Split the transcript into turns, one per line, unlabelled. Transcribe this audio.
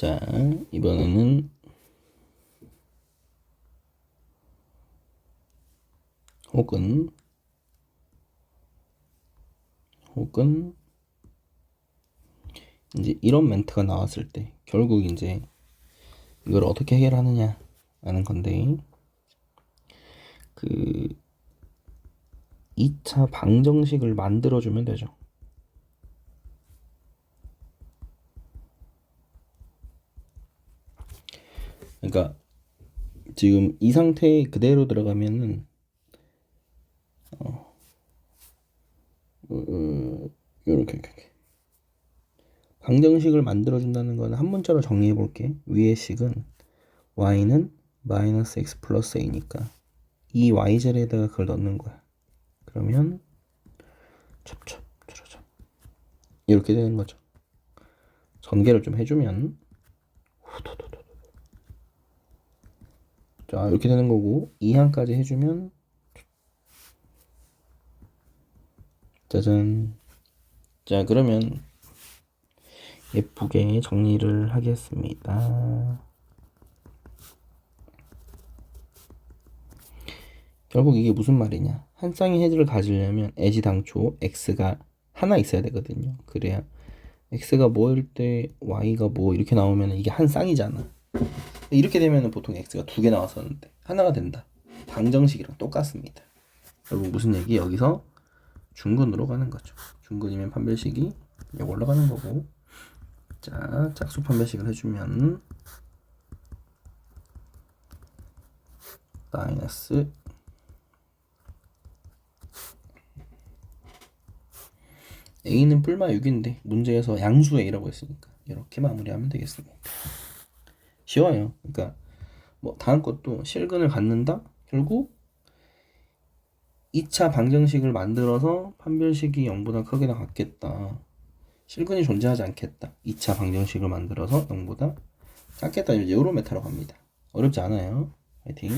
자, 이번에는 혹은 혹은 이제 이런 멘트가 나왔을 때 결국 이제 이걸 어떻게 해결하느냐 라는 건데 그 2차 방정식을 만들어 주면 되죠. 그러니까 지금 이 상태에 그대로 들어가면은 어, 음, 요렇게 이렇게 방정식을 만들어 준다는 거는 한 문자로 정리해 볼게. 위의 식은 y는 마이너스 x 플러스 a니까 이 y절에다가 그걸 넣는 거야. 그러면 첩첩 줄어져 이렇게 되는 거죠. 전개를 좀 해주면 후두두두. 자 이렇게 되는 거고 2항까지 해주면 짜잔. 자 그러면 예쁘게 정리를 하겠습니다. 결국 이게 무슨 말이냐? 한 쌍의 헤드를 가지려면 애지당초 x가 하나 있어야 되거든요. 그래야 x가 뭐일 때 y가 뭐 이렇게 나오면 이게 한 쌍이잖아 이렇게 되면 보통 x가 두 개 나왔었는데 하나가 된다. 방정식이랑 똑같습니다. 결국 무슨 얘기? 여기서 중근으로 가는 거죠. 중근이면 판별식이 이걸로 가는 거고 자 짝수 판별식을 해주면 마이너스 a는 뿔마 6인데 문제에서 양수 a라고 했으니까 이렇게 마무리하면 되겠습니다. 쉬워요. 그러니까 뭐 다음 것도 실근을 갖는다. 결국 2차 방정식을 만들어서 판별식이 0보다 크게나 같겠다. 실근이 존재하지 않겠다. 2차 방정식을 만들어서 0보다 작겠다. 이제 요런 메타로 갑니다. 어렵지 않아요. 화이팅.